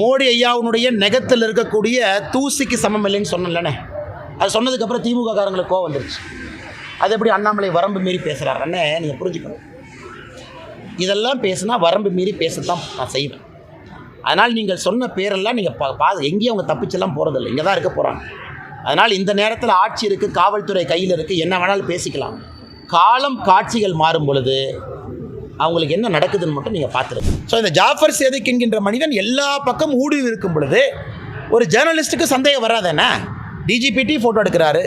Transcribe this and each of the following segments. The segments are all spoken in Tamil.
மோடி ஐயாவுனுடைய நெகத்தில் இருக்கக்கூடிய தூசிக்கு சமம் இல்லைன்னு சொன்னேன்லண்ணே. அது சொன்னதுக்கப்புறம் திமுக காரங்களுக்கு கோவம் வந்துருச்சு. அது எப்படி அண்ணாமலை வரம்பு மீறி பேசுகிறார் அண்ணே நீங்கள் புரிஞ்சுக்கணும். இதெல்லாம் பேசுனா வரம்பு மீறி பேசத்தான் நான் செய்வேன். அதனால் நீங்கள் சொன்ன பேரெல்லாம் நீங்கள் பா பா எங்கேயும் அவங்க தப்பிச்செல்லாம் போகிறதில்ல இங்கே தான் இருக்க போகிறாங்க அதனால் இந்த நேரத்தில் ஆட்சி இருக்குது காவல்துறை கையில் இருக்குது என்ன வேணாலும் பேசிக்கலாம். காலம் காட்சிகள் மாறும் பொழுது அவங்களுக்கு என்ன நடக்குதுன்னு மட்டும் நீங்கள் பார்த்துருங்க. ஸோ இந்த ஜாஃபர் சேதிக் என்கின்ற மனிதன் எல்லா பக்கம் ஊடுருவி இருக்கும் பொழுது ஒரு ஜேர்னலிஸ்ட்டுக்கு சந்தேகம் வராதேண்ணா டிஜிபிடி ஃபோட்டோ எடுக்கிறாரு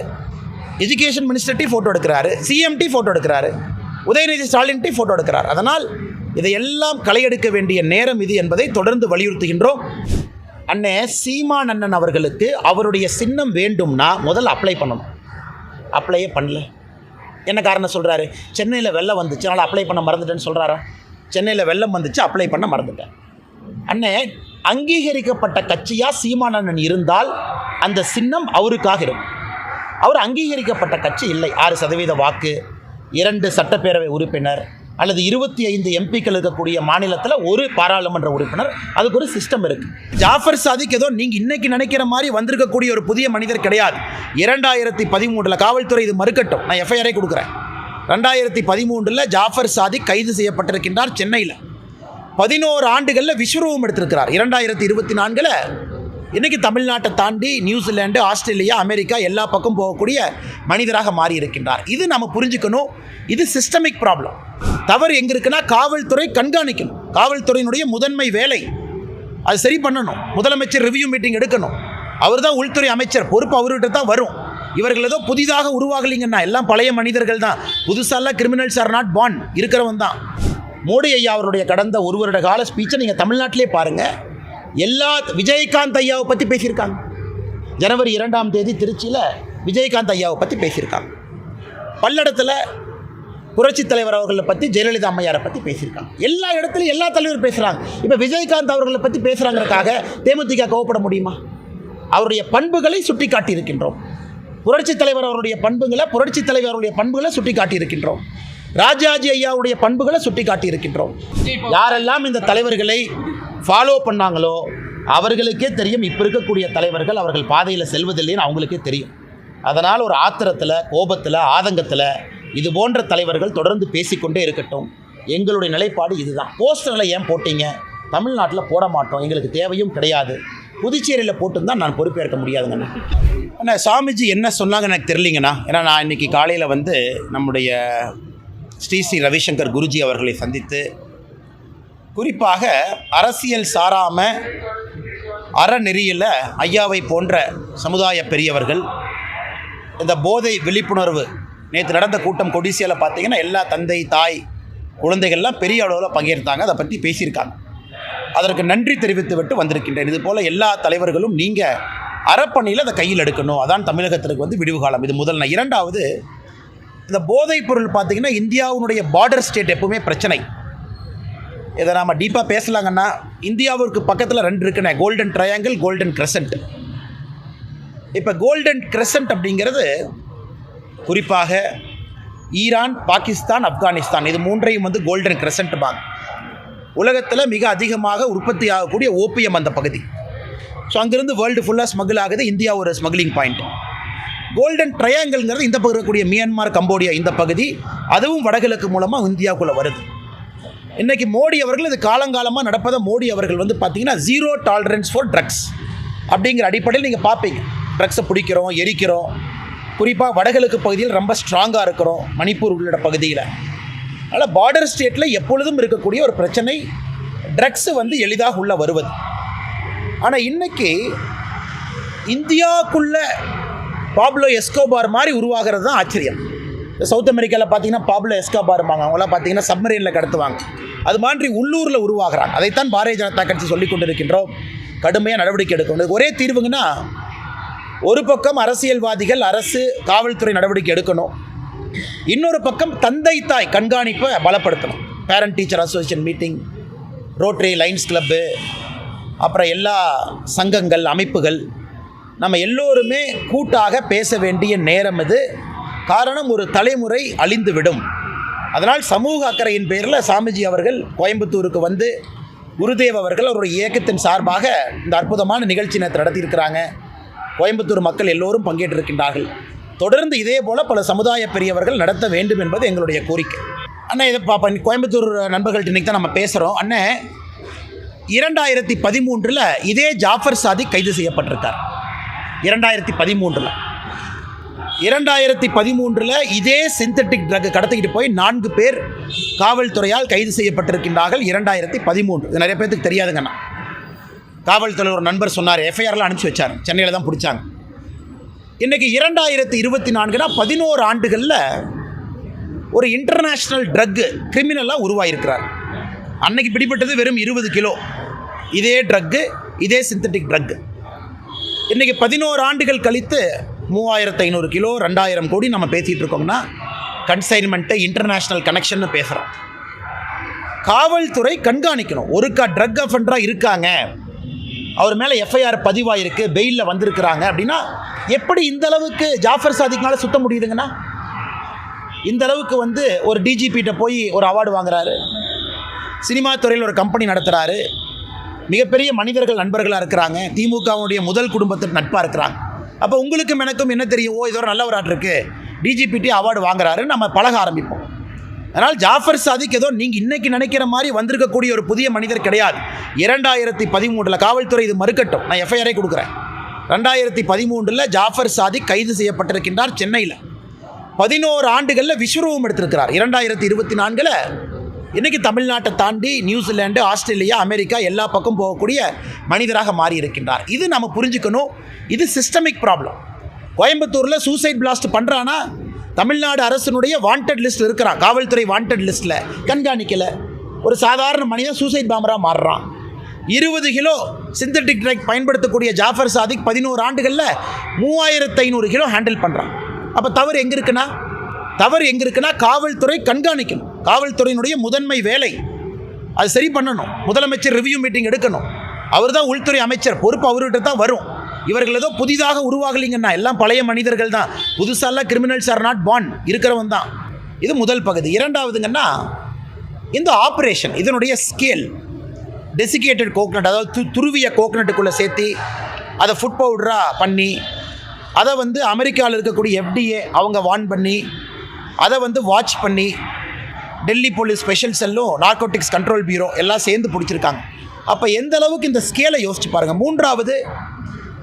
எஜுகேஷன் மினிஸ்டர்ட்டி ஃபோட்டோ எடுக்கிறாரு சிஎம்டி ஃபோட்டோ எடுக்கிறாரு உதயநிதி ஸ்டாலின்ட்டி ஃபோட்டோ எடுக்கிறார். அதனால் இதையெல்லாம் களையெடுக்க வேண்டிய நேரம் இது என்பதை தொடர்ந்து வலியுறுத்துகின்றோம். அண்ணே சீமான் அண்ணன் அவர்களுக்கு அவருடைய சின்னம் வேண்டும்னா முதல்ல அப்ளை பண்ணணும். அப்ளையே பண்ணல. என்ன காரணம் சொல்கிறாரு சென்னையில் வெள்ளம் வந்துச்சு அதனால் அப்ளை பண்ண மறந்துட்டேன்னு சொல்கிறாரா சென்னையில் வெள்ளம் வந்துச்சு அப்ளை பண்ண மறந்துட்டேன். அண்ணே அங்கீகரிக்கப்பட்ட கட்சியாக சீமானண்ணன் இருந்தால் அந்த சின்னம் அவருக்காக இருக்கும். அவர் அங்கீகரிக்கப்பட்ட கட்சி இல்லை. ஆறு சதவீத வாக்கு இரண்டு சட்டப்பேரவை உறுப்பினர் அல்லது இருபத்தி ஐந்து எம்பிக்கள் இருக்கக்கூடிய மாநிலத்தில் ஒரு பாராளுமன்ற உறுப்பினர் அதுக்கு ஒரு சிஸ்டம் இருக்குது ஜாஃபர் சாதிக் ஏதோ நீங்கள் இன்னைக்கு நினைக்கிற மாதிரி வந்திருக்கக்கூடிய ஒரு புதிய மனிதர் கிடையாது. இரண்டாயிரத்தி பதிமூன்றில் காவல்துறை இது மறுக்கட்டும். நான் எஃப்ஐஆரே கொடுக்குறேன். ரெண்டாயிரத்தி பதிமூன்றில் ஜாஃபர் சாதிக் கைது செய்யப்பட்டிருக்கின்றார் சென்னையில். பதினோரு ஆண்டுகளில் விஸ்வரூபம் எடுத்திருக்கிறார். இரண்டாயிரத்தி இருபத்தி நான்கில் இன்றைக்கி தமிழ்நாட்டை தாண்டி நியூசிலாண்டு ஆஸ்திரேலியா அமெரிக்கா எல்லா பக்கம் போகக்கூடிய மனிதராக மாறி இருக்கின்றார் இது நம்ம புரிஞ்சுக்கணும். இது சிஸ்டமிக் ப்ராப்ளம் தவறு எங்கே இருக்குன்னா காவல்துறை கண்காணிக்கணும். காவல்துறையினுடைய முதன்மை வேலை. அது சரி பண்ணணும். முதலமைச்சர் ரிவ்யூ மீட்டிங் எடுக்கணும். அவர் தான் உள்துறை அமைச்சர். பொறுப்பு அவர்கிட்ட தான் வரும். இவர்கள் ஏதோ புதிதாக உருவாகலைங்கன்னா எல்லாம் பழைய மனிதர்கள் தான். புதுசாலாம் கிரிமினல்ஸ் ஆர் நாட் பான் இருக்கிறவன் தான். மோடி ஐயா அவருடைய கடந்த ஒரு வருட கால ஸ்பீச்சை நீங்கள் தமிழ்நாட்டிலே பாருங்கள் எல்லா விஜயகாந்த் ஐயாவை பற்றி பேசியிருக்காங்க. ஜனவரி இரண்டாம் தேதி திருச்சியில் விஜயகாந்த் ஐயாவை பற்றி பேசியிருக்காங்க. பல்லடத்தில் புரட்சி தலைவர் அவர்களை பற்றி ஜெயலலிதா அம்மையாரை பற்றி பேசியிருக்காங்க. எல்லா இடத்துலையும் எல்லா தலைவரும் பேசுகிறாங்க இப்போ விஜயகாந்த் அவர்களை பற்றி பேசுகிறாங்கிறக்காக தேமுதிக கோவப்பட முடியுமா? அவருடைய பண்புகளை சுட்டி காட்டியிருக்கின்றோம் புரட்சித் தலைவர் அவருடைய பண்புகளை புரட்சித் தலைவர் அவருடைய பண்புகளை சுட்டி காட்டியிருக்கின்றோம் ராஜாஜி ஐயாவுடைய பண்புகளை சுட்டி காட்டியிருக்கின்றோம் யாரெல்லாம் இந்த தலைவர்களை ஃபாலோ பண்ணாங்களோ அவர்களுக்கே தெரியும். இப்போ இருக்கக்கூடிய தலைவர்கள் அவர்கள் பாதையில் செல்வதில்லைன்னு அவங்களுக்கே தெரியும். அதனால் ஒரு ஆத்திரத்தில் கோபத்தில் ஆதங்கத்தில் இது போன்ற தலைவர்கள் தொடர்ந்து பேசிக்கொண்டே இருக்கட்டும். எங்களுடைய நிலைப்பாடு இதுதான். போஸ்டரில் ஏன் போட்டீங்க? தமிழ்நாட்டில் போட மாட்டோம். எங்களுக்கு தேவையும் கிடையாது. புதுச்சேரியில் போட்டுருந்தா நான் பொறுப்பேற்க முடியாதுங்கண்ணா. அண்ணா சாமிஜி என்ன சொன்னாங்க எனக்கு தெரியலிங்கண்ணா. ஏன்னா நான் இன்றைக்கி காலையில் வந்து நம்முடைய ஸ்ரீ ஸ்ரீ ரவிசங்கர் குருஜி அவர்களை சந்தித்து குறிப்பாக அரசியல் சாராம அறநெறியில் ஐயாவை போன்ற சமுதாய பெரியவர்கள் இந்த போதை விழிப்புணர்வு நேற்று நடந்த கூட்டம் கொடிசியாவில் பார்த்தீங்கன்னா எல்லா தந்தை தாய் குழந்தைகள்லாம் பெரிய அளவில் பங்கேற்றாங்க. அதை பற்றி பேசியிருக்காங்க. அதற்கு நன்றி தெரிவித்து விட்டு வந்திருக்கின்றேன். இது போல் எல்லா தலைவர்களும் நீங்கள் அறப்பணியில் அதை கையில் எடுக்கணும். அதான் தமிழகத்திற்கு வந்து விடிவு காலம். இது முதல் இரண்டாவது இந்த போதைப் பொருள் பார்த்தீங்கன்னா இந்தியாவுடைய பார்டர் ஸ்டேட் எப்பவுமே பிரச்சனை. இதை நாம் டீப்பாக பேசலாங்கன்னா இந்தியாவிற்கு பக்கத்தில் ரெண்டு இருக்குண்ணே. கோல்டன் ட்ரையாங்கிள் கோல்டன் கிரசன்ட் இப்போ கோல்டன் கிரசன்ட் அப்படிங்கிறது குறிப்பாக ஈரான் பாகிஸ்தான் ஆப்கானிஸ்தான். இது மூன்றையும் வந்து கோல்டன் கிரசன்ட் பாங்க உலகத்தில் மிக அதிகமாக உற்பத்தி ஆகக்கூடிய ஓபியம் அந்த பகுதி. ஸோ அங்கேருந்து வேர்ல்டு ஃபுல்லாக ஸ்மகிள் ஆகுது. இந்தியா ஒரு ஸ்மக்லிங் பாயிண்ட் கோல்டன் ட்ரையாங்கிள்ங்கிறது இந்த பகுதியில் இருக்கக்கூடிய மியான்மார் கம்போடியா இந்த பகுதி அதுவும் வடகிழக்கு மூலமாக இந்தியாவுக்குள்ளே வருது. இன்றைக்கி மோடி அவர்கள் இது காலங்காலமாக நடப்பதை மோடி அவர்கள் வந்து பார்த்தீங்கன்னா ஜீரோ டாலரன்ஸ் ஃபார் ட்ரக்ஸ் அப்படிங்கிற அடிப்படையில் நீங்கள் பார்ப்பீங்க. ட்ரக்ஸை பிடிக்கிறோம் எரிக்கிறோம். குறிப்பாக வடகிழக்கு பகுதியில் ரொம்ப ஸ்ட்ராங்காக இருக்கிறோம் மணிப்பூர் உள்ளிட்ட பகுதியில். அதனால் பார்டர் ஸ்டேட்டில் எப்பொழுதும் இருக்கக்கூடிய ஒரு பிரச்சனை ட்ரக்ஸு வந்து எளிதாக உள்ளே வருவது. ஆனால் இன்னைக்கு இந்தியாவுக்குள்ள பாப்லோ எஸ்கோபார் மாதிரி உருவாகிறது தான் ஆச்சரியம். சவுத் அமெரிக்காவில் பார்த்தீங்கன்னா பாப்லோ எஸ்கோபார்மாங்க அவங்களாம் பார்த்தீங்கன்னா சப்மரீனில் கடத்துவாங்க. அது மாதிரி உள்ளூரில் உருவாகிறாங்க. அதைத்தான் பாரதிய ஜனதா கட்சி சொல்லிக் கொண்டிருக்கின்றோம். கடுமையாக நடவடிக்கை எடுக்கணும் ஒரே தீர்வுங்கன்னா ஒரு பக்கம் அரசியல்வாதிகள் அரசு காவல்துறை நடவடிக்கை எடுக்கணும். இன்னொரு பக்கம் தந்தை தாய் கண்காணிப்பை பலப்படுத்தணும். Parent teacher association meeting rotary lions club அப்புறம் எல்லா சங்கங்கள் அமைப்புகள். நம்ம எல்லோருமே கூட்டாக பேச வேண்டிய நேரம் இது. காரணம் ஒரு தலைமுறை அழிந்துவிடும். அதனால் சமூக அக்கறையின் பேரில் சாமிஜி அவர்கள் கோயம்புத்தூருக்கு வந்து குருதேவ் அவர்கள் அவருடைய இயக்கத்தின் சார்பாக இந்த அற்புதமான நிகழ்ச்சி நேற்று நடத்தியிருக்கிறாங்க. கோயம்புத்தூர் மக்கள் எல்லோரும் பங்கேற்றிருக்கின்றார்கள். தொடர்ந்து இதே போல் பல சமுதாய பெரியவர்கள் நடத்த வேண்டும் என்பது எங்களுடைய கோரிக்கை. அண்ணா இதை பாப்பா கோயம்புத்தூர் நண்பர்கள்ட்ட இன்னைக்கு தான் நம்ம பேசுகிறோம் அண்ணே இரண்டாயிரத்தி பதிமூன்றில் இதே ஜாஃபர் சாதிக் கைது செய்யப்பட்டிருக்கார். இரண்டாயிரத்தி பதிமூன்றில். இரண்டாயிரத்தி பதிமூன்றில் இதே சிந்தட்டிக் ட்ரக் கடத்திக்கிட்டு போய் நான்கு பேர் காவல்துறையால் கைது செய்யப்பட்டிருக்கின்றார்கள். இரண்டாயிரத்தி பதிமூன்று. இது நிறைய பேருக்கு தெரியாதுங்கண்ணா காவல்துறை ஒரு நண்பர் சொன்னார். எஃப்ஐஆர்லாம் அனுப்பிச்சி வச்சார். சென்னையில் தான் பிடிச்சாங்க. இன்றைக்கி இரண்டாயிரத்தி இருபத்தி நான்குனா பதினோரு ஆண்டுகளில் ஒரு இன்டர்நேஷ்னல் ட்ரக்கு கிரிமினலாக உருவாயிருக்கிறார். அன்னைக்கு பிடிப்பட்டது வெறும் இருபது கிலோ. இதே ட்ரக்கு இதே சிந்தட்டிக் ட்ரக்கு இன்றைக்கி பதினோரு ஆண்டுகள் கழித்து மூவாயிரத்து ஐநூறு கிலோ ரெண்டாயிரம் கோடி நம்ம பேசிகிட்டு இருக்கோம்னா கன்சைன்மெண்ட்டை இன்டர்நேஷ்னல் கனெக்ஷன் பேசுகிறோம் காவல்துறை கண்காணிக்கணும். ஒருக்கா ட்ரக் அஃபண்டராக இருக்காங்க. அவர் மேலே எஃப்ஐஆர் பதிவாயிருக்கு பெயிலில் வந்திருக்கிறாங்க அப்படின்னா எப்படி இந்த அளவுக்கு ஜாஃபர் சாதிக்னால சுத்த முடியுதுங்கண்ணா இந்த அளவுக்கு வந்து ஒரு டிஜிபிகிட்ட போய் ஒரு அவார்டு வாங்குறாரு. சினிமா துறையில் ஒரு கம்பெனி நடத்துகிறாரு மிகப்பெரிய மனிதர்கள் நண்பர்களாக இருக்கிறாங்க. திமுகவுடைய முதல் குடும்பத்தின் நட்பாக இருக்கிறாங்க. அப்போ உங்களுக்கும் எனக்கும் என்ன தெரியும்? ஓ இது ஒரு நல்ல ஒரு ஆட் டிஜிபிடி அவார்டு வாங்குறாரு நம்ம பழக ஆரம்பிப்போம். அதனால் ஜாஃபர் சாதிக் ஏதோ நீங்கள் இன்றைக்கி நினைக்கிற மாதிரி வந்திருக்கக்கூடிய ஒரு புதிய மனிதர் கிடையாது. இரண்டாயிரத்தி பதிமூன்றில் காவல்துறை இது மறுக்கட்டும். நான் எஃப்ஐஆரே கொடுக்குறேன். ரெண்டாயிரத்தி பதிமூன்றில் ஜாஃபர் சாதிக் கைது செய்யப்பட்டிருக்கின்றார் சென்னையில். பதினோரு ஆண்டுகளில் விஸ்வரூபம் எடுத்திருக்கிறார். இரண்டாயிரத்தி இருபத்தி நான்கில் இன்றைக்கி தமிழ்நாட்டை தாண்டி நியூசிலாண்டு ஆஸ்திரேலியா அமெரிக்கா எல்லா பக்கம் போகக்கூடிய மனிதராக மாறி இருக்கின்றார் இது நம்ம புரிஞ்சுக்கணும். இது சிஸ்டமிக் ப்ராப்ளம் கோயம்புத்தூரில் சூசைட் பிளாஸ்ட் பண்ணுறான்னா தமிழ்நாடு அரசினுடைய வாண்டட் லிஸ்ட் இருக்கிறான் காவல்துறை வாண்டட் லிஸ்ட்டில் கண்காணிக்கலை. ஒரு சாதாரண மனிதன் சூசைட் பாம்பராக மாறுறான். இருபது கிலோ சிந்தட்டிக் ட்ரக் பயன்படுத்தக்கூடிய ஜாஃபர் சாதிக் பதினோரு ஆண்டுகளில் மூவாயிரத்து ஐநூறு கிலோ ஹேண்டில் பண்ணுறான் அப்போ தவறு எங்கே இருக்குன்னா? தவறு எங்கே இருக்குன்னா? காவல்துறை கண்காணிக்கணும். காவல்துறையினுடைய முதன்மை வேலை. அது சரி பண்ணணும். முதலமைச்சர் ரிவ்யூ மீட்டிங் எடுக்கணும். அவர் தான் உள்துறை அமைச்சர். பொறுப்பு அவர்கிட்ட தான் வரும். இவர்கள் ஏதோ புதிதாக உருவாகலைங்கன்னா எல்லாம் பழைய மனிதர்கள் தான். புதுசாலாம் கிரிமினல்ஸ் ஆர் நாட் பான் இருக்கிறவன் தான். இது முதல் பகுதி. இரண்டாவதுங்கன்னா இந்த ஆப்ரேஷன் இதனுடைய ஸ்கேல் டெசிகேட்டட் கோக்னட் அதாவது து துருவிய கோக்னட்டுக்குள்ளே சேர்த்து அதை ஃபுட் பவுடராக பண்ணி அதை வந்து அமெரிக்காவில் இருக்கக்கூடிய எஃப்டிஏ அவங்க வான் பண்ணி அதை வந்து வாட்ச் பண்ணி டெல்லி போலீஸ் ஸ்பெஷல் செல்லும் நார்கோட்டிக்ஸ் கண்ட்ரோல் பியூரோ எல்லாம் சேர்ந்து பிடிச்சிருக்காங்க. அப்போ எந்த அளவுக்கு இந்த ஸ்கேலை யோசிச்சு பாருங்கள் மூன்றாவது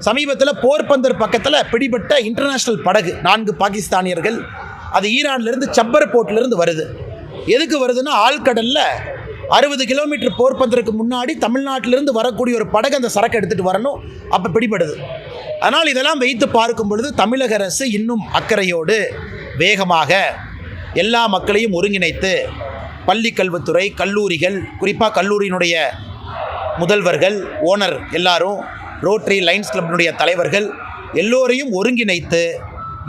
சமீபத்தில் போர்பந்தர் பக்கத்தில் பிடிபட்ட இன்டர்நேஷ்னல் படகு நான்கு பாகிஸ்தானியர்கள் அது ஈரான்லேருந்து சப்பர் போர்ட்லேருந்து வருது. எதுக்கு வருதுன்னா ஆழ்கடலில் அறுபது கிலோமீட்டர் போர்பந்தருக்கு முன்னாடி தமிழ்நாட்டிலிருந்து வரக்கூடிய ஒரு படகு அந்த சரக்கு எடுத்துகிட்டு வரணும். அப்போ பிடிபடுது. அதனால் இதெல்லாம் வைத்து பார்க்கும் பொழுது தமிழக அரசு இன்னும் அக்கறையோடு வேகமாக எல்லா மக்களையும் ஒருங்கிணைத்து பள்ளி கல்வித்துறை கல்லூரிகள் குறிப்பாக கல்லூரியினுடைய முதல்வர்கள் ஓனர் எல்லாரும் ரோட்ரி லைன்ஸ் கிளப்பினுடைய தலைவர்கள் எல்லோரையும் ஒருங்கிணைத்து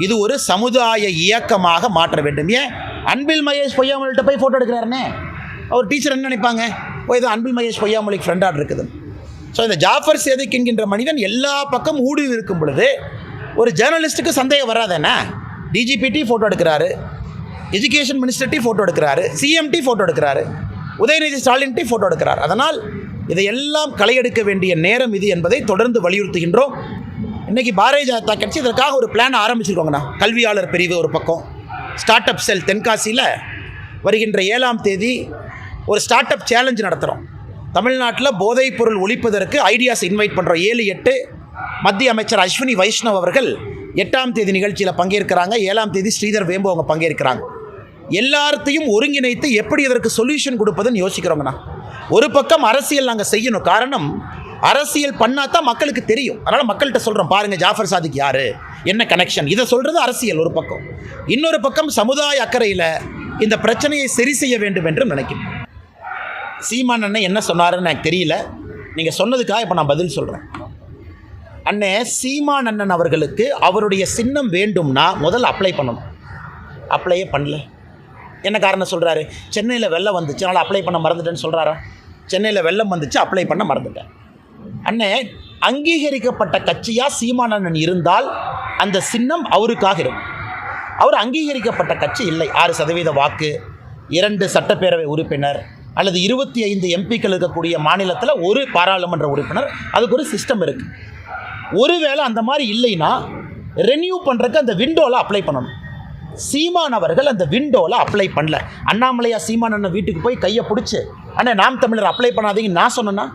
இது ஒரு சமுதாய இயக்கமாக மாற்ற வேண்டும். ஏன்? அன்பில் மகேஷ் பொய்யாமொழிகிட்ட போய் ஃபோட்டோ எடுக்கிறாருனே? அவர் டீச்சர் என்ன நினைப்பாங்க? ஓ இது அன்பில் மகேஷ் பொய்யாமொழிக்கு ஃப்ரெண்டாக இருக்குது. ஸோ இந்த ஜாஃபர் சேதிக் என்கின்ற மனிதன் எல்லா பக்கம் ஊடுருவி இருக்கும் பொழுது ஒரு ஜேர்னலிஸ்ட்டுக்கு சந்தேகம் வராதேண்ணா டிஜிபிடி ஃபோட்டோ எடுக்கிறாரு. எஜுகேஷன் மினிஸ்டர்ட்டி ஃபோட்டோ எடுக்கிறாரு சிஎம்டி ஃபோட்டோ எடுக்கிறாரு உதயநிதி ஸ்டாலின்ட்டி ஃபோட்டோ எடுக்கிறார். அதனால் இதையெல்லாம் களையெடுக்க வேண்டிய நேரம் இது என்பதை தொடர்ந்து வலியுறுத்துகின்றோம். இன்றைக்கி பாரதிய ஜனதா கட்சி இதற்காக ஒரு பிளான் ஆரம்பிச்சிருக்கோங்கண்ணா. கல்வியாளர் பிரிவு ஒரு பக்கம் ஸ்டார்ட் அப் செல் தென்காசியில் வருகின்ற ஏழாம் தேதி ஒரு ஸ்டார்ட் அப் சேலஞ்சு நடத்துகிறோம் தமிழ்நாட்டில் போதைப் பொருள் ஒழிப்பதற்கு ஐடியாஸ் இன்வைட் பண்ணுறோம் ஏழு எட்டு மத்திய அமைச்சர் அஸ்வினி வைஷ்ணவ் அவர்கள் எட்டாம் தேதி நிகழ்ச்சியில் பங்கேற்கிறாங்க. ஏழாம் தேதி ஸ்ரீதர் வேம்பு அவங்க பங்கேற்கிறாங்க. எல்லாத்தையும் ஒருங்கிணைத்து எப்படி இதற்கு சொல்யூஷன் கொடுப்பதுன்னு யோசிக்கிறோங்கண்ணா. ஒரு பக்கம் அரசியல் நாங்கள் செய்யணும். காரணம் அரசியல் பண்ணால் தான் மக்களுக்கு தெரியும். அதனால் மக்கள்கிட்ட சொல்கிறோம் பாருங்கள் ஜாஃபர் சாதிக் யார்? என்ன கனெக்ஷன் இதை சொல்கிறது அரசியல் ஒரு பக்கம். இன்னொரு பக்கம் சமுதாய அக்கறையில் இந்த பிரச்சனையை சரி செய்ய வேண்டும் என்று நினைக்கிறேன் சீமான் அண்ணன் என்ன சொன்னாருன்னு எனக்கு தெரியல. நீங்கள் சொன்னதுக்காக இப்போ நான் பதில் சொல்கிறேன் அண்ணே சீமான் அண்ணன் அவர்களுக்கு அவருடைய சின்னம் வேண்டும்னா முதல்ல அப்ளை பண்ணணும். அப்ளையே பண்ணல. என்ன காரணம் சொல்கிறாரு சென்னையில் வெள்ளம் வந்துச்சு அதனால் அப்ளை பண்ண மறந்துட்டேன்னு சொல்கிறாரா சென்னையில் வெள்ளம் வந்துச்சு அப்ளை பண்ண மறந்துட்டேன். அண்ணே அங்கீகரிக்கப்பட்ட கட்சியாக சீமான் அண்ணன் இருந்தால் அந்த சின்னம் அவருக்காக இருக்கும். அவர் அங்கீகரிக்கப்பட்ட கட்சி இல்லை. ஆறு சதவீத வாக்கு இரண்டு சட்டப்பேரவை உறுப்பினர் அல்லது இருபத்தி ஐந்து எம்பிக்கள் இருக்கக்கூடிய மாநிலத்தில் ஒரு பாராளுமன்ற உறுப்பினர் அதுக்கு ஒரு சிஸ்டம் இருக்குது ஒருவேளை அந்த மாதிரி இல்லைன்னா ரெனியூ பண்ணுறதுக்கு அந்த விண்டோவில் அப்ளை பண்ணணும். சீமான் அவர்கள் அந்த விண்டோவில் அப்ளை பண்ணல. அண்ணாமலையா சீமான் அண்ணன் வீட்டுக்கு போய் கையை பிடிச்சி அண்ணா நாம் தமிழர் அப்ளை பண்ணாதீங்கன்னு நான் சொன்னேன்னா?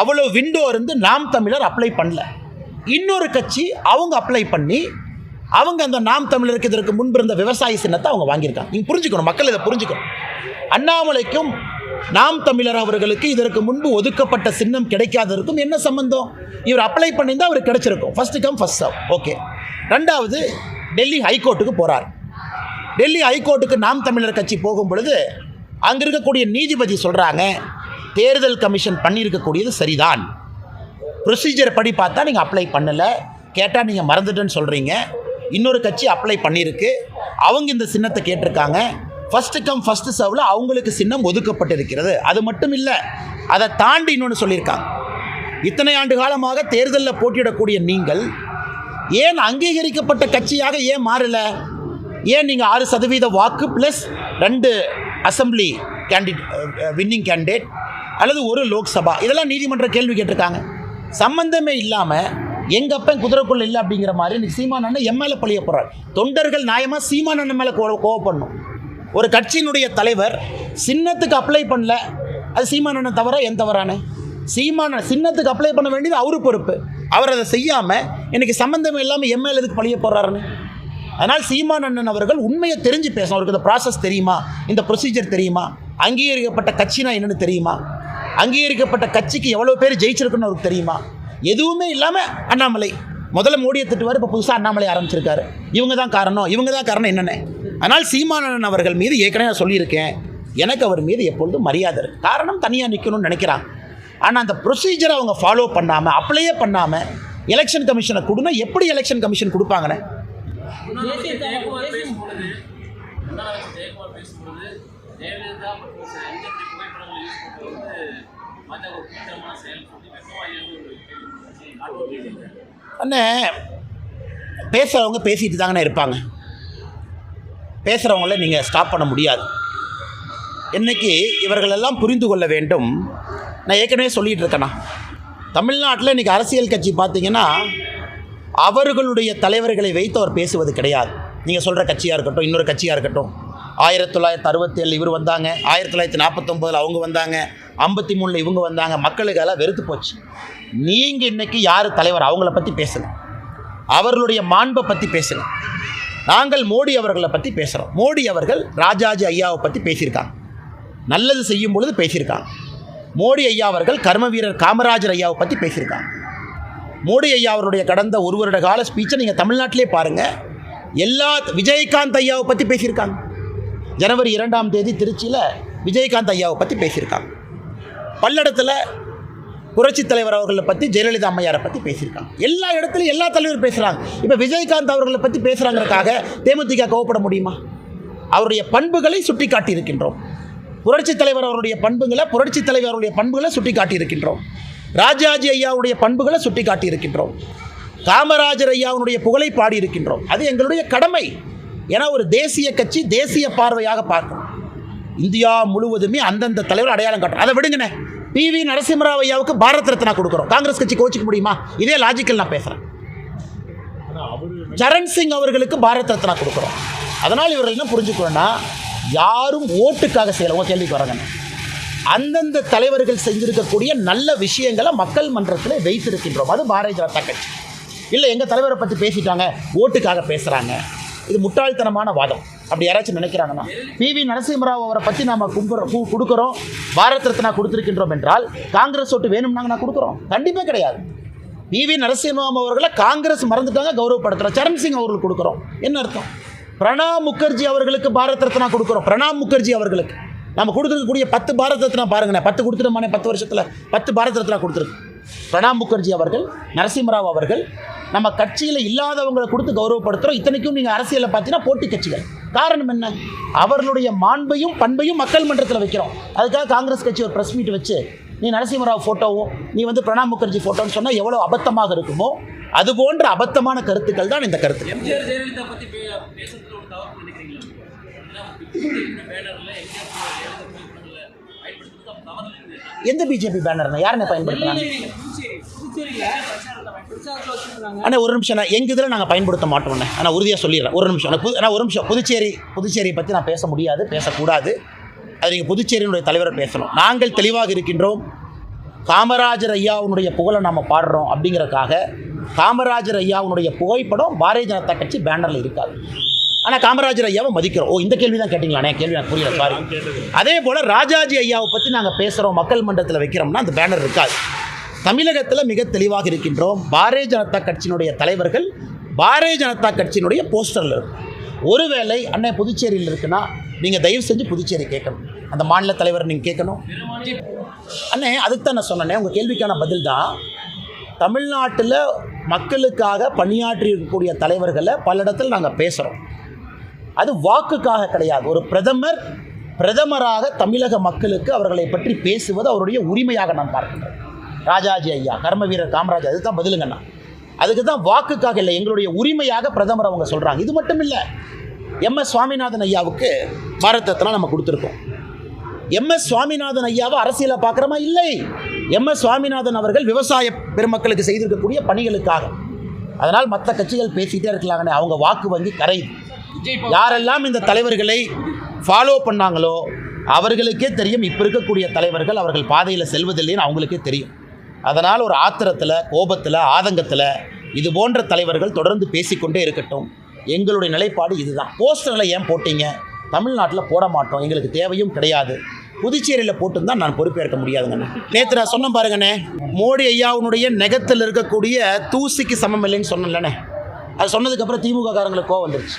அவ்வளோ விண்டோ இருந்து நாம் தமிழர் அப்ளை பண்ணல. இன்னொரு கட்சி அவங்க அப்ளை பண்ணி அவங்க அந்த நாம் தமிழருக்கு இதற்கு முன்பு இருந்த விவசாய சின்னத்தை அவங்க வாங்கியிருக்காங்க. நீங்கள் புரிஞ்சுக்கணும் மக்கள் இதை புரிஞ்சுக்கணும். அண்ணாமலைக்கும் நாம் தமிழர் அவர்களுக்கு இதற்கு முன்பு ஒதுக்கப்பட்ட சின்னம் கிடைக்காததற்கும் என்ன சம்பந்தம்? இவர் அப்ளை பண்ணியிருந்தால் அவருக்கு கிடைச்சிருக்கும். First come first serve okay ரெண்டாவது டெல்லி ஹைகோர்ட்டுக்கு போகிறார் டெல்லி ஹைகோர்ட்டுக்கு நாம் தமிழர் கட்சி போகும் பொழுது அங்கே இருக்கக்கூடிய நீதிபதி சொல்கிறாங்க தேர்தல் கமிஷன் பண்ணியிருக்கக்கூடியது சரிதான். ப்ரொசீஜர் படி பார்த்தா நீங்கள் அப்ளை பண்ணலை. கேட்டால் நீங்கள் மறந்துட்டேன்னு சொல்கிறீங்க இன்னொரு கட்சி அப்ளை பண்ணியிருக்கு. அவங்க இந்த சின்னத்தை கேட்டிருக்காங்க. ஃபஸ்ட்டு கம் ஃபஸ்ட்டு சர்வில் அவங்களுக்கு சின்னம் ஒதுக்கப்பட்டிருக்கிறது. அது மட்டும் இல்லை அதை தாண்டி இன்னொன்று சொல்லியிருக்காங்க. இத்தனை ஆண்டு காலமாக தேர்தலில் போட்டியிடக்கூடிய நீங்கள் ஏன் அங்கீகரிக்கப்பட்ட கட்சியாக ஏன் மாறலை? ஏன் நீங்கள் ஆறு சதவீத வாக்கு ப்ளஸ் ரெண்டு அசம்பிளி கேண்டிடேட் வின்னிங் கேண்டிடேட் அல்லது ஒரு லோக்சபா? இதெல்லாம் நீதிமன்ற கேள்வி கேட்டிருக்காங்க. சம்பந்தமே இல்லாமல் எங்கள் அப்பன் குதிரைக்குள்ள இல்லை அப்படிங்கிற மாதிரி இன்னைக்கு சீமான் அண்ணன் என் மேலே பழிய போகிறார் தொண்டர்கள் நியாயமாக சீமான் அண்ணன் மேலே கோ கோவப்படணும். ஒரு கட்சியினுடைய தலைவர் சின்னத்துக்கு அப்ளை பண்ணல. அது சீமான் அண்ணன் தவறா என் தவறானே? சீமான சின்னத்துக்கு அப்ளை பண்ண வேண்டியது அவரு பொறுப்பு. அவர் அதை செய்யாமல் இன்றைக்கி சம்மந்தம் இல்லாமல் என் மேலே எதுக்கு பழிய போடுறாருன்னு அதனால் சீமான் அண்ணன் அவர்கள் உண்மையை தெரிஞ்சு பேசணும். அவருக்கு இந்த ப்ராசஸ் தெரியுமா? இந்த ப்ரொசீஜர் தெரியுமா? அங்கீகரிக்கப்பட்ட கட்சினா என்னென்னு தெரியுமா? அங்கீகரிக்கப்பட்ட கட்சிக்கு எவ்வளோ பேர் ஜெயிச்சிருக்குன்னு அவருக்கு தெரியுமா? எதுவுமே இல்லாமல் அண்ணாமலை. முதல்ல மோடியை திட்டுவார் இப்போ புதுசாக அண்ணாமலை ஆரம்பிச்சிருக்காரு. இவங்க தான் காரணம். இவங்க தான் காரணம் என்னென்ன. அதனால் சீமானன் அவர்கள் மீது ஏற்கனவே நான் சொல்லியிருக்கேன். எனக்கு அவர் மீது எப்பொழுதும் மரியாதை இருக்குது காரணம் தனியாக நிற்கணும்னு நினைக்கிறான். ஆனால் அந்த ப்ரொசீஜரை அவங்க ஃபாலோ பண்ணாமல் அப்ளையே பண்ணாமல் எலெக்ஷன் கமிஷனை கொடுனா எப்படி எலெக்ஷன் கமிஷன் கொடுப்பாங்கன்னு? ஜெயக்குமார் பேசும்பொழுது முன்னாள் அமைச்சர் ஜெயக்குமார் பேசும்பொழுது ஜெயலலிதா மற்றும் சில எம்ஜிஆர் புகைப்படங்களை யூஸ் பண்ணுறது வந்து பாஜக ஒரு கீழ்த்தரமான செயல் சொல்லி வெப்பமாக இருந்து ஒரு கேள்வி வந்துச்சு. நாட்டோட கேள்வி. அண்ணே பேசுகிறவங்க பேசிட்டு தாங்கண்ணே இருப்பாங்க பேசுகிறவங்கள நீங்கள் ஸ்டாப் பண்ண முடியாது இன்னைக்கு இவர்களெல்லாம் புரிந்து கொள்ள வேண்டும் நான் ஏற்கனவே சொல்லிகிட்டு இருக்கேண்ணா தமிழ்நாட்டில் இன்றைக்கி அரசியல் கட்சி பார்த்தீங்கன்னா அவர்களுடைய தலைவர்களை வைத்து அவர் பேசுவது கிடையாது. நீங்கள் சொல்கிற கட்சியாக இருக்கட்டும் இன்னொரு கட்சியாக இருக்கட்டும். ஆயிரத்தி தொள்ளாயிரத்தி அறுபத்தி ஏழு இவர் வந்தாங்க ஆயிரத்தி தொள்ளாயிரத்தி நாற்பத்தொம்போதில் அவங்க வந்தாங்க ஐம்பத்தி மூணில் இவங்க வந்தாங்க மக்களுக்கு எல்லாம் வெறுத்து போச்சு. நீங்கள் இன்றைக்கி யார் தலைவர்? அவங்கள பற்றி பேசுங்க அவர்களுடைய மாண்பை பற்றி பேசுங்க நாங்கள் மோடி அவர்களை பற்றி பேசுகிறோம் மோடி அவர்கள் ராஜாஜி ஐயாவை பற்றி பேசியிருக்காங்க. நல்லது செய்யும் பொழுது பேசியிருக்காங்க. மோடி ஐயா அவர்கள் கர்ம வீரர் காமராஜர் ஐயாவை பற்றி பேசியிருக்காங்க. மோடி ஐயா அவருடைய கடந்த ஒரு வருட கால ஸ்பீச்சை நீங்கள் தமிழ்நாட்டிலே பாருங்கள் எல்லா விஜயகாந்த் ஐயாவை பற்றி பேசியிருக்காங்க. ஜனவரி இரண்டாம் தேதி திருச்சியில் விஜயகாந்த் ஐயாவை பற்றி பேசியிருக்காங்க. பல்லடத்தில் புரட்சி தலைவர் அவர்களை பற்றி ஜெயலலிதா அம்மையாரை பற்றி பேசியிருக்காங்க. எல்லா இடத்துலையும் எல்லா தலைவரும் பேசுகிறாங்க இப்போ விஜயகாந்த் அவர்களை பற்றி பேசுகிறாங்கிறக்காக தேமுதிக கோவப்பட முடியுமா? அவருடைய பண்புகளை சுட்டி காட்டியிருக்கின்றோம் புரட்சித் தலைவர் அவருடைய பண்புகளை புரட்சித் தலைவர் அவருடைய பண்புகளை சுட்டி காட்டியிருக்கின்றோம் ராஜாஜி ஐயாவுடைய பண்புகளை சுட்டி காட்டியிருக்கின்றோம் காமராஜர் ஐயாவுடைய புகழை பாடியிருக்கின்றோம். அது எங்களுடைய கடமை. ஏன்னா ஒரு தேசிய கட்சி தேசிய பார்வையாக பார்க்கணும். இந்தியா முழுவதுமே அந்தந்த தலைவர் அடையாளம் காட்டும் அதை விடுங்கண்ணே. பிவி நரசிம்மராவ் ஐயாவுக்கு பாரத் ரத்னா கொடுக்குறோம். காங்கிரஸ் கட்சி கோச்சிக்க முடியுமா? இதே லாஜிக்கல் நான் பேசுகிறேன் சரண் சிங் அவர்களுக்கு பாரத் ரத்னா கொடுக்குறோம். அதனால் இவர்கள் என்ன புரிஞ்சுக்கணும்னா யாரும் ஓட்டுக்காக செய்யலை. உங்கள் கேள்விக்கு வரங்க அந்தந்த தலைவர்கள் செஞ்சிருக்கக்கூடிய நல்ல விஷயங்களை மக்கள் மன்றத்தில் வைத்திருக்கின்றோம். அது பாரதிய ஜனதா கட்சி. இல்லை எங்கள் தலைவரை பற்றி பேசிட்டாங்க ஓட்டுக்காக பேசுகிறாங்க இது முட்டாள்தனமான வாதம். அப்படி யாராச்சும் நினைக்கிறாங்கன்னா பிவி நரசிம்மராவ் அவரை பற்றி நாம் கும்புறோம் கொடுக்குறோம். பாரத் ரத்னா கொடுத்துருக்கின்றோம் என்றால் காங்கிரஸ் ஓட்டு வேணும்னாங்க நான் கொடுக்குறோம். கண்டிப்பாக கிடையாது. பிவி நரசிம்மராவ் அவர்களை காங்கிரஸ் மறந்துட்டாங்க கௌரவப்படுத்துகிறோம் சரண் சிங் அவர்களுக்கு கொடுக்குறோம். என்ன அர்த்தம்? பிரணாப் முகர்ஜி அவர்களுக்கு பாரத் ரத்னா கொடுக்குறோம். பிரணாப் முகர்ஜி அவர்களுக்கு. நம்ம கொடுத்துருக்கக்கூடிய பத்து பாரத ரத்னா பாருங்கண்ணே. பத்து கொடுத்துட்டோமானே பத்து வருஷத்தில். பத்து பாரத ரத்னா கொடுத்துருக்கு பிரணாப் முகர்ஜி அவர்கள் நரசிம்மராவ் அவர்கள் நம்ம கட்சியில் இல்லாதவங்களை கொடுத்து கௌரவப்படுத்துகிறோம் இத்தனைக்கும் நீங்கள் அரசியலை பார்த்தீங்கன்னா போட்டி கட்சிகள். காரணம் என்ன? அவர்களுடைய மாண்பையும் பண்பையும் மக்கள் மன்றத்தில் வைக்கிறோம். அதுக்காக காங்கிரஸ் கட்சி ஒரு ப்ரெஸ் மீட் வச்சு நீ நரசிம்மராவ் ஃபோட்டோவும் நீ வந்து பிரணாப் முகர்ஜி ஃபோட்டோன்னு சொன்னால் எவ்வளோ அபத்தமாக இருக்குமோ அது போன்ற அபத்தமான கருத்துக்கள் தான் இந்த கருத்து எந்த பிஜேபி பேனர் யாருன்னு பயன்படுத்துறாங்க அண்ணா ஒரு நிமிஷம் நான் எங்கள் இதில் நாங்கள் பயன்படுத்த மாட்டோம்ண்ணே நான் உறுதியாக சொல்லிடுறேன். ஒரு நிமிஷம் ஆனால் புது நான் ஒரு நிமிஷம். புதுச்சேரி புதுச்சேரியை பற்றி நான் பேச முடியாது பேசக்கூடாது. அது நீங்கள் புதுச்சேரியினுடைய தலைவரை பேசணும். நாங்கள் தெளிவாக இருக்கின்றோம். காமராஜர் ஐயாவுடைய புகழை நம்ம பாடுறோம் அப்படிங்கிறக்காக காமராஜர் ஐயாவுடைய புகைப்படம் பாரதிய ஜனதா கட்சி பேனரில் இருக்காது. ஆனால் காமராஜர் ஐயாவை மதிக்கிறோம். ஓ இந்த கேள்வி தான் கேட்டிங்களாண்ணே கேள்வி எனக்கு புரியல சாரி அதே போல் ராஜாஜி ஐயாவை பற்றி நாங்கள் பேசுகிறோம் மக்கள் மன்றத்தில் வைக்கிறோம்னா அந்த பேனர் இருக்காது. தமிழகத்தில் மிக தெளிவாக இருக்கின்றோம் பாரதிய ஜனதா கட்சியினுடைய தலைவர்கள் பாரதிய ஜனதா கட்சியினுடைய போஸ்டரில் இருக்கும். ஒருவேளை அண்ணே புதுச்சேரியில் இருக்குன்னா நீங்கள் தயவு செஞ்சு புதுச்சேரி கேட்கணும். அந்த மாநில தலைவர் நீங்கள் கேட்கணும். அண்ணே அதுக்கு தான் நான் சொன்னேனே உங்கள் கேள்விக்கான பதில் தான் தமிழ்நாட்டில் மக்களுக்காக பணியாற்றி இருக்கக்கூடிய தலைவர்களை பல இடத்துல நாங்கள் பேசுகிறோம் அது வாக்குக்காக கிடையாது. ஒரு பிரதமர் பிரதமராக தமிழக மக்களுக்கு அவர்களை பற்றி பேசுவது அவருடைய உரிமையாக நான் பார்க்கின்றேன். ராஜாஜி ஐயா கர்ம வீரர் காமராஜ் அதுதான் பதிலுங்கண்ணா அதுக்கு தான் வாக்குக்காக இல்லை எங்களுடைய உரிமையாக பிரதமர் அவங்க சொல்கிறாங்க இது மட்டும் இல்லை எம் எஸ் சுவாமிநாதன் ஐயாவுக்கு பாரத் நம்ம கொடுத்துருக்கோம். எம் எஸ் சுவாமிநாதன் ஐயாவை அரசியலை பார்க்குறோமா? இல்லை. எம் எஸ் சுவாமிநாதன் அவர்கள் விவசாய பெருமக்களுக்கு செய்திருக்கக்கூடிய பணிகளுக்காக. அதனால் மற்ற கட்சிகள் பேசிகிட்டே இருக்கலாங்கண்ணே. அவங்க வாக்கு வங்கி கரையுது. யாரெல்லாம் இந்த தலைவர்களை ஃபாலோ பண்ணாங்களோ அவர்களுக்கே தெரியும் இப்போ இருக்கக்கூடிய தலைவர்கள் அவர்கள் பாதையில் செல்வதில்லைன்னு அவங்களுக்கே தெரியும். அதனால் ஒரு ஆத்திரத்தில் கோபத்தில் ஆதங்கத்தில் இது போன்ற தலைவர்கள் தொடர்ந்து பேசிக்கொண்டே இருக்கட்டும். எங்களுடைய நிலைப்பாடு இதுதான். போஸ்டரில் ஏன் போட்டீங்க? தமிழ்நாட்டில் போட மாட்டோம். எங்களுக்கு தேவையும் கிடையாது. புதுச்சேரியில் போட்டுருந்தா நான் பொறுப்பேற்க முடியாதுங்கண்ணே. நேற்று நான் சொன்னேன் பாருங்கண்ணே மோடி ஐயாவுனுடைய நெகத்தில் இருக்கக்கூடிய தூசிக்கு சமம் இல்லைன்னு சொன்னேன்லண்ணே. அது சொன்னதுக்கப்புறம் திமுக காரங்களுக்கு கோவம் வந்துருச்சு.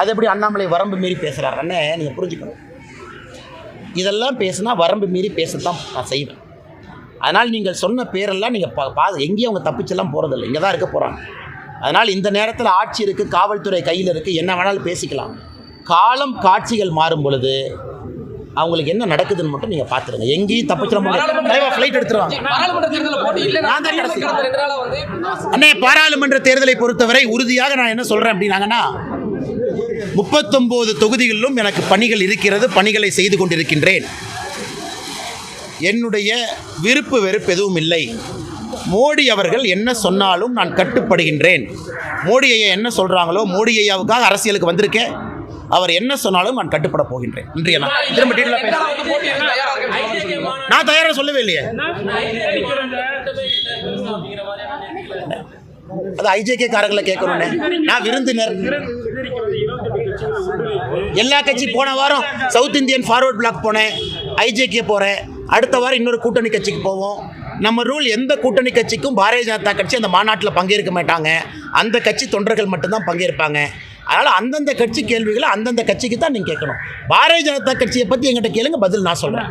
அது எப்படி அண்ணாமலை வரம்பு மீறி பேசுகிறார் அண்ணே நீங்கள் புரிஞ்சுக்கணும். இதெல்லாம் பேசுனா வரம்பு மீறி பேசத்தான் நான் செய்வேன். அதனால் நீங்கள் சொன்ன பேரெல்லாம் நீங்கள் பா பா எங்கேயும் அவங்க தப்பிச்செல்லாம் போகிறதில்ல இங்கே தான் இருக்க போகிறாங்க அதனால் இந்த நேரத்தில் ஆட்சி இருக்குது காவல்துறை கையில் இருக்குது என்ன வேணாலும் பேசிக்கலாம். காலம் காட்சிகள் மாறும் பொழுது அவங்களுக்கு என்ன நடக்குதுன்னு மட்டும் நீங்கள் பார்த்துருங்க எங்கேயும் தப்பிச்சிட முடியாது. ஃப்ளைட் எடுத்துருவாங்க. பாராளுமன்ற தேர்தலில் போட்டி இல்லை நான் தான் கடைசி. கடந்த ரெண்டு நாளா வந்து அண்ணே பாராளுமன்ற தேர்தலை பொறுத்தவரை உறுதியாக நான் என்ன சொல்கிறேன் அப்படின்னாங்கன்னா முப்பத்தொம்போது தொகுதிகளிலும் எனக்கு பணிகள் இருக்கிறது பணிகளை செய்து கொண்டிருக்கின்றேன். என்னுடைய விருப்பு வெறுப்பு எதுவும் இல்லை. மோடி அவர்கள் என்ன சொன்னாலும் நான் கட்டுப்படுகின்றேன். மோடி ஐயா என்ன சொல்கிறாங்களோ மோடி ஐயாவுக்காக அரசியலுக்கு வந்திருக்கேன் அவர் என்ன சொன்னாலும் நான் கட்டுப்பட போகின்றேன். இன்றைய நான் திரும்ப டீட்டெயிலாக நான் தயாராக சொல்லவே இல்லையே. அது ஐஜேகே காரங்களை கேட்கணும்னே. நான் விருந்தினர். எல்லா கட்சி போன வாரம் சவுத் இந்தியன் ஃபார்வர்ட் பிளாக் போனேன். ஐஜேகே போகிறேன் அடுத்த வாரம் இன்னொரு கூட்டணி கட்சிக்கு போவோம். நம்ம ரூல் எந்த கூட்டணி கட்சிக்கும் பாரதிய ஜனதா கட்சி அந்த மாநாட்டில் பங்கேற்க மாட்டாங்க. அந்த கட்சி தொண்டர்கள் மட்டும்தான் பங்கேற்பாங்க. அதனால் அந்தந்த கட்சி கேள்விகளை அந்தந்த கட்சிக்கு தான் நீங்கள் கேட்கணும். பாரதிய ஜனதா கட்சியை பற்றி எங்கிட்ட கேளுங்க பதில் நான் சொல்கிறேன்